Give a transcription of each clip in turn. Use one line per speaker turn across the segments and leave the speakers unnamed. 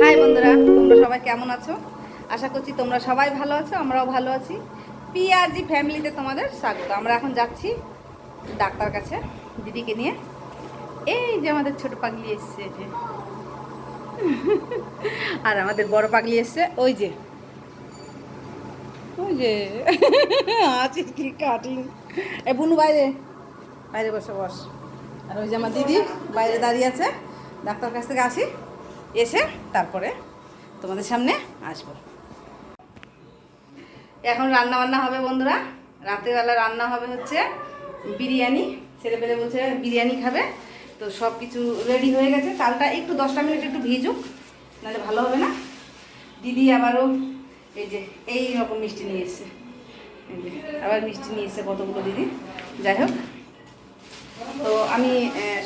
High বন্ধুরা, তোমরা সবাই কেমন আছো? আশা করছি তোমরা সবাই ভালো আছো, আমরাও ভালো আছি। পিআরজি ফ্যামিলিতে তোমাদের স্বাগত। আমরা এখন যাচ্ছি ডাক্তার কাছে, দিদিকে নিয়ে। এই যে আমাদের ছোট পাগলি এসছে যে। আর আমাদের বড় পাগলি এসছে, ওই যে। ওই যে। আছিস কি কাটিং এ, বুনু, বাইরে। বাইরে বসে, বস। আর ওই যে আমার দিদি, বাইরে দাঁড়িয়ে আছে। ডাক্তার কাছ থেকে আসি। এসে তারপরে তোমাদের সামনে আসব। এখন রান্না বান্না হবে বন্ধুরা। রাতেরবেলা রান্না হবে হচ্ছে বিরিয়ানি। ছেলেপেলে বলছে বিরিয়ানি খাবে। তো সব কিছু রেডি হয়ে গেছে। চালটা একটু দশটা মিনিট একটু ভিজুক, নাহলে ভালো হবে না। দিদি আবারও এই যে এই রকম মিষ্টি নিয়ে এসছে। আবার মিষ্টি নিয়ে এসছে কতগুলো দিদি। যাই হোক, তো আমি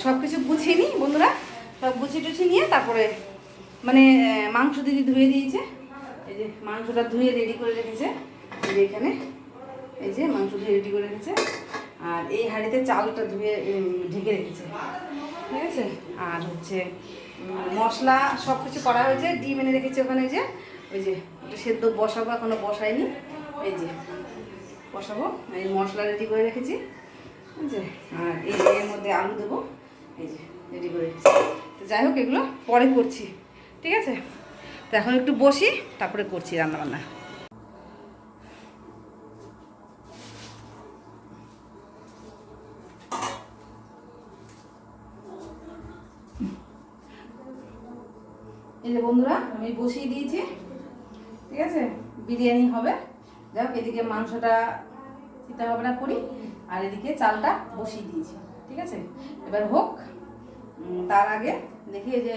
সব কিছু গুছিয়ে নিই বন্ধুরা। সব গুছিয়ে টুছিয়ে নিয়ে তারপরে মানে মাংস দিদি ধুয়ে দিয়েছে। এই যে মাংসটা ধুয়ে রেডি করে রেখেছে। এখানে। এই যে মাংস ধুয়ে রেডি করে রেখেছে। আর এই হাঁড়িতে চালটা ধুয়ে ঢেকে রেখেছে। ঠিক আছে? আর হচ্ছে মশলা সব কিছু করা হয়েছে। ডিম এনে রেখেছে ওখানে যে, ওই যে সেদ্ধ বসাবো, এখনও বসাইনি এই যে, বসাবো। এই মশলা রেডি করে রেখেছি। ঠিক আছে? আর এই এর মধ্যে আলু দেবো। এই যে রেডি করে রেখেছি। তো যাই হোক, এগুলো পরে করছি। ঠিক আছে? তো এখন একটু বসি, তারপরে করছি রান্নাবান্না। এই যে বন্ধুরা, আমি বসিয়ে দিয়েছি। ঠিক আছে? বিরিয়ানি হবে। যাই হোক এদিকে মাংসটা চিন্তা ভাবনা করি, আর এদিকে চালটা বসিয়ে দিয়েছি। ঠিক আছে? এবার হোক তার আগে দেখি যে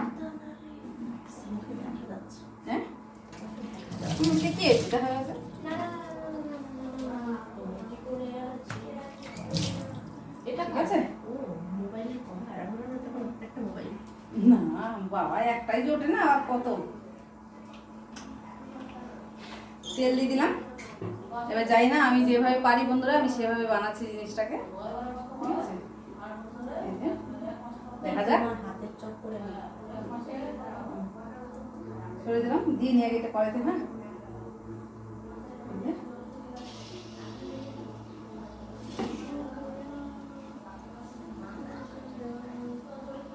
না বাবা একটাই জোটে না আর কত? তেল দিয়ে দিলাম। এবার যাই না আমি যেভাবে পারি বন্ধুরা আমি সেভাবে বানাচ্ছি জিনিসটাকে। দেখা যাক। সরে দিলাম দিয়ে নিয়ে আগে এটা করাতে হ্যাঁ এই যে।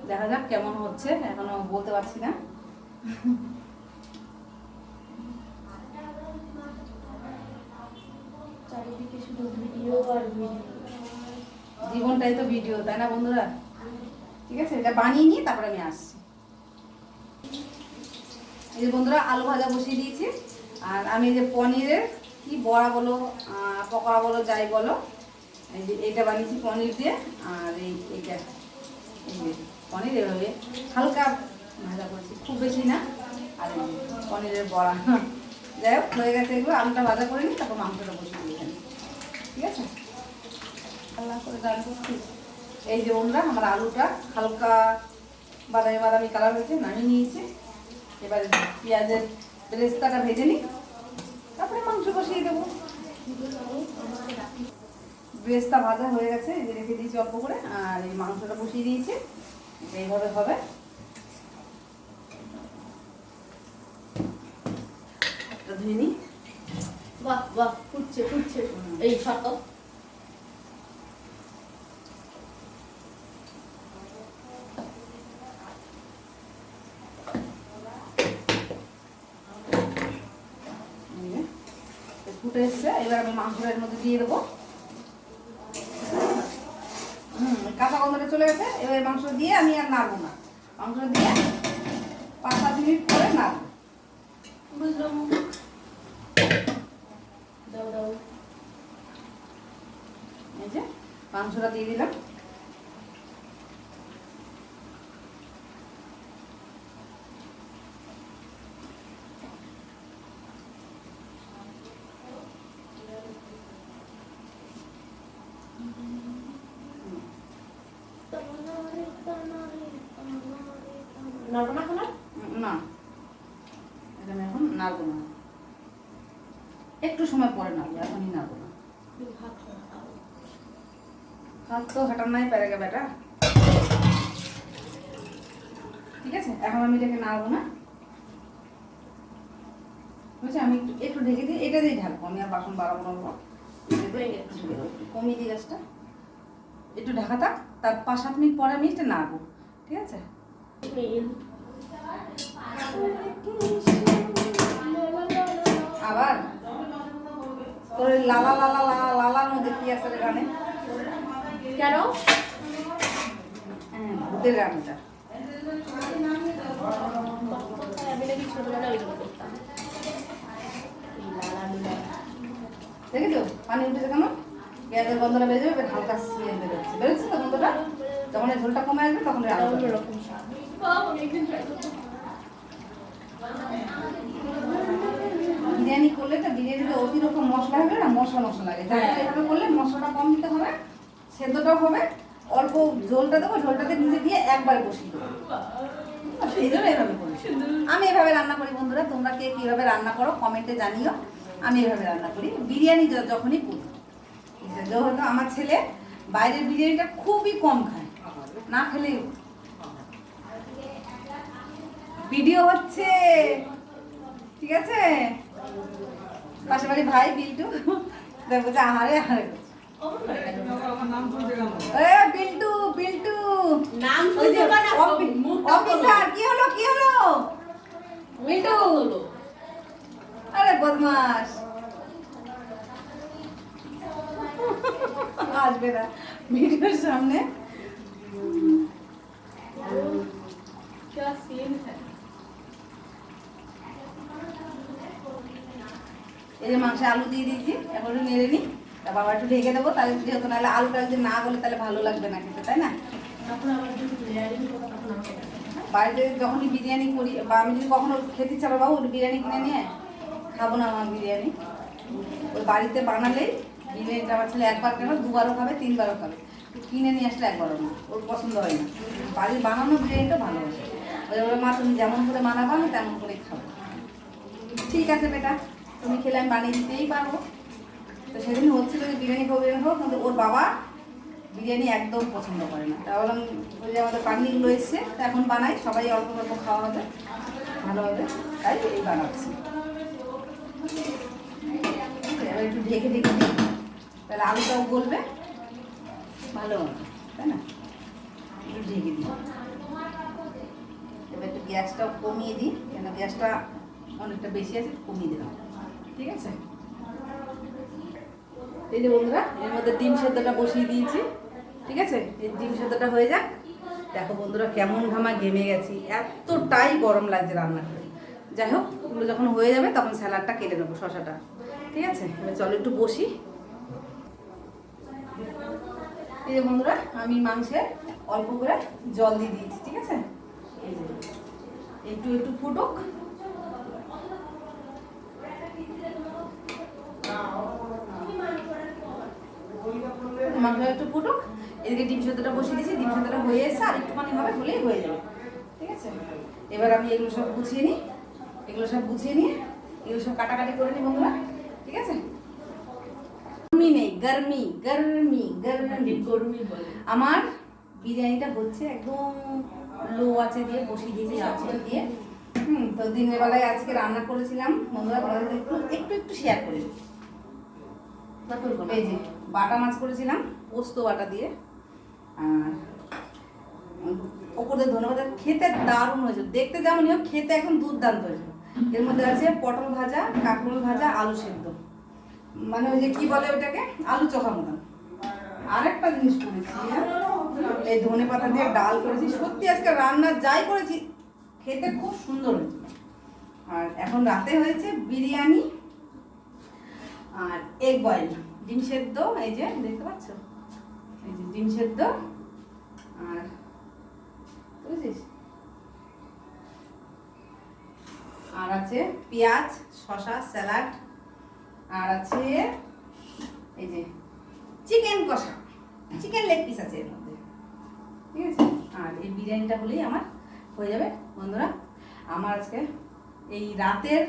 দেখা যাক কেমন হচ্ছে এখনও বলতে পারছি না।
চারিদিকে শুধু ভিডিও আর ভিডিও।
জীবনটাই তো ভিডিও তাই না বন্ধুরা? ঠিক আছে এটা বানিয়ে নিয়ে তারপরে আমি আসছি। এই যে বন্ধুরা আলু ভাজা বসিয়ে দিয়েছি। আর আমি এই যে পনিরের কি বড়া বলো পকোড়া বলো যাই বলো এই যে এটা বানিয়েছি পনির দিয়ে। আর এই যে পনির এভাবে হালকা ভাজা করেছি, খুব বেশি না। আর পনিরের বড়া। যাই হোক, হয়ে গেছে এগুলো। আলুটা ভাজা করে নিই, তারপর মাংসটা বসিয়ে দিই এখানে। ঠিক আছে? আল্লাহ করে ডাল করছি এই যে বন্ধুরা, আমার আলুটা হালকা বাদামি বাদামি কালার হয়েছে, নামিয়ে নিয়েছি। এবার পেঁয়াজের বেরেস্তাটা ভেজে নিই। তারপরে মাংস বসিয়ে দেবো। বেরেস্তা ভাজা হয়ে গেছে এই যে রেখে দিয়েছি অল্প করে আর এই মাংসটা বসিয়ে দিয়েছি এইভাবে হবে। একটা ধুয়ে নিই।
বাহ বাহ ফুটছে ফুটছে। এই
ফুটে এসছে এবার আমি মাংসটা এর মধ্যে দিয়ে দেবো হুম কাঁচা গন্ধটা চলে গেছে এবার মাংস দিয়ে আমি আর নাড়বো না। মাংস দিয়ে পাঁচ সাত মিনিট পরে নাড়বো।
বুঝলাম।
এই যে মাংসটা দিয়ে দিলাম। নাড়বো না না। এটা এখন নাড়বো একটু সময় পরে নাড়বো এখনই নাড়বো হাত তো হাঁটার নাই পেরে গেবে এটা ঠিক আছে? এখন আমি এটাকে নাড়বো না। বুঝছি? আমি একটু একটু ঢেকে দিই এটা দিয়ে ঢালবো। আমি আর বাসন বাড়াবো না কমিয়ে দিই গ্যাসটা একটু ঢাকা থাক। তার পাঁচ সাত মিনিট পরে আমি এটা নাড়বো। ঠিক আছে? আবার? তোর লালা লালা লালা লালার মধ্যে কি আছে রে গানে?
কেন?
হ্যাঁ ভূতের গানটা। দেখেছ? পানি উঠেছে কেন? পেঁয়াজের গন্ধটা বেজে যাবে হালকা স্মেল বেরোচ্ছে। বেরোচ্ছে তো গন্ধটা? যখন এই ঝোলটা কমে আসবে তখন এই
এটা
বিরিয়ানি করলে তো বিরিয়ানিতে অতিরিক্ত মশলা হবে না? মশলা মশলা লাগে। যার এভাবে করলে মশলাটা কম দিতে হবে, সেদ্ধটাও হবে। অল্প ঝোলটা দেবো, ঝোলটাতে নিচে দিয়ে একবার বসিয়ে দেবো। আমি এভাবে রান্না করি বন্ধুরা, তোমরা কে কীভাবে রান্না করো কমেন্টে জানিও। আমি এভাবে রান্না করি। বিরিয়ানি যখনই করি যেহেতু আমার ছেলে বাইরের বিরিয়ানিটা খুবই কম খায়, না খেলেই ভিডিও হচ্ছে ঠিক আছে পাশে বাড়ি ভাই বিল্টু দেখবো যে আহারে আহারে করছে। এ বিল্টু বিল্টু
নাম
ওই যে
শুনতে পারা
অফি-
মুখটা
অফিসার কি হলো কি হলো বিল্টু
হলো
আরে বদমাস আসবে না ভিডিওর সামনে
क्या सीन है
এই যে মাংসে আলু দিয়ে দিয়েছি এখন একটু নেড়ে নিই। তা বাবা একটু ঢেকে দেবো তাহলে যেহেতু নাহলে আলুটা যদি না গলে তাহলে ভালো লাগবে না খেতে তাই না? বাড়িতে যখনই বিরিয়ানি করি বা আমি যদি কখনো খেতে ইচ্ছা বাবু বিরিয়ানি কিনে নিয়ে খাব না আমার বিরিয়ানি। ওই বাড়িতে বানালেই বিরিয়ানিটা আমার ছেলে একবার কেন দুবারও খাবে তিনবারও খাবে। কিনে নিয়ে আসলে একবারও না ওর পছন্দ হয় না। বাড়ির বানানো বিরিয়ানিটা ভালোবাসে। ওই বলে মা তুমি যেমন করে বানাবো আমি তেমন করেই খাব। ঠিক আছে বেটা। তুমি খেলে আমি বানিয়ে দিতেই পারব। তো সেদিন হচ্ছিল যে বিরিয়ানি খাব বিরিয়ানি খাব, কিন্তু ওর বাবা বিরিয়ানি একদম পছন্দ করে না। তা বললাম যে আমাদের পানিগুলো এসছে, তা এখন বানাই, সবাই অল্প অল্প খাওয়া হবে, ভালো হবে। তাই এই বানাচ্ছি। এবার একটু ঢেকে ঢেকে দিই তাহলে আলুটাও গলবে, ভালো হবে, তাই না? একটু ঢেকে দিই এবার একটু গ্যাসটাও কমিয়ে দিই, কেন গ্যাসটা অনেকটা বেশি আছে কমিয়ে দিলাম। ঠিক আছে? এই যে বন্ধুরা, এর মধ্যে ডিম সেদ্ধটা বসিয়ে দিয়েছি। ঠিক আছে? এই ডিম সেদ্ধটা হয়ে যাক। দেখো বন্ধুরা, কেমন ঘামা ঘেমে গেছি। এতটাই গরম লাগছে রান্না করে। যাই হোক, ওগুলো যখন হয়ে যাবে, তখন স্যালাডটা কেটে নেব, শশাটা। ঠিক আছে? এবার চলো একটু বসি। এই যে বন্ধুরা, আমি মাংসে অল্প করে জল দিয়ে দিয়েছি, ঠিক আছে? এই যে, একটু একটু ফুটুক। মাংসটা একটু ফুটুক এদিকে ডিম সেদ্ধটা বসিয়ে দিয়েছি ডিম সেদ্ধটা হয়ে এসে আর একটুখানি হবে হলেই হয়ে যাবে। ঠিক আছে? এবার আমি এগুলো সব গুছিয়ে নিই। এগুলো সব গুছিয়ে নিয়ে এগুলো সব কাটাকাটি করে নিই বন্ধুরা। ঠিক আছে? গরমি নেই গরমি গরমি গরমি।
গরমি
আমার বিরিয়ানিটা হচ্ছে একদম লো আছে দিয়ে বসিয়ে দিয়েছি সব কিছু দিয়ে। হুম তো দিনের বেলায় আজকে রান্না করেছিলাম। বন্ধুরা তোমাদের একটু একটু একটু শেয়ার করে। এই যে বাটা মাছ করেছিলাম। পোস্ত বাটা দিয়ে। আর ওপরে ধন্যবাদ খেতে দারুণ হয়েছে। দেখতে যেমনই হোক খেতে এখন দুর্দান্ত হয়েছে। এর মধ্যে আছে পটল ভাজা, কাঁকরোল ভাজা, আলু সেদ্ধ। মানে ওই যে কি বলে ওইটাকে আলু চোখা মতন আরেকটা জিনিস করেছি হ্যাঁ? এই ধনে পাতা দিয়ে ডাল করেছি। সত্যি আজকে রান্না যাই করেছি, খেতে খুব সুন্দর হয়েছে। আর এখন রাতে হয়েছে বিরিয়ানি আর এগ বয়েল। ডিম সেদ্ধ, এই যে, দেখতে পাচ্ছ? ডিম সেদ্ধ আর বুঝেছিস? আর আছে পেঁয়াজ, শসা, স্যালাড, আর আছে এই যে চিকেন কষা। চিকেন লেগ পিস আছে এর মধ্যে। ঠিক আছে? আর এই বিরিয়ানিটা হলেই আমার হয়ে যাবে। বন্ধুরা, আমার আজকে এই রাতের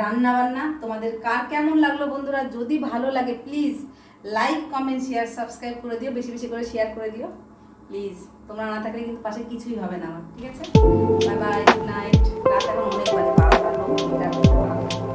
রান্না বান্না তোমাদের কার কেমন লাগল বন্ধুরা? যদি ভালো লাগে please like comment share subscribe করে দিও, বেশি বেশি করে শেয়ার করে দিও। প্লিজ তোমরা না থাকলে কিন্তু পাশে কিছুই হবে না আমার, ঠিক আছে? বাই বাই গুড নাইট রাত এখন অনেক বাজে বারোটা।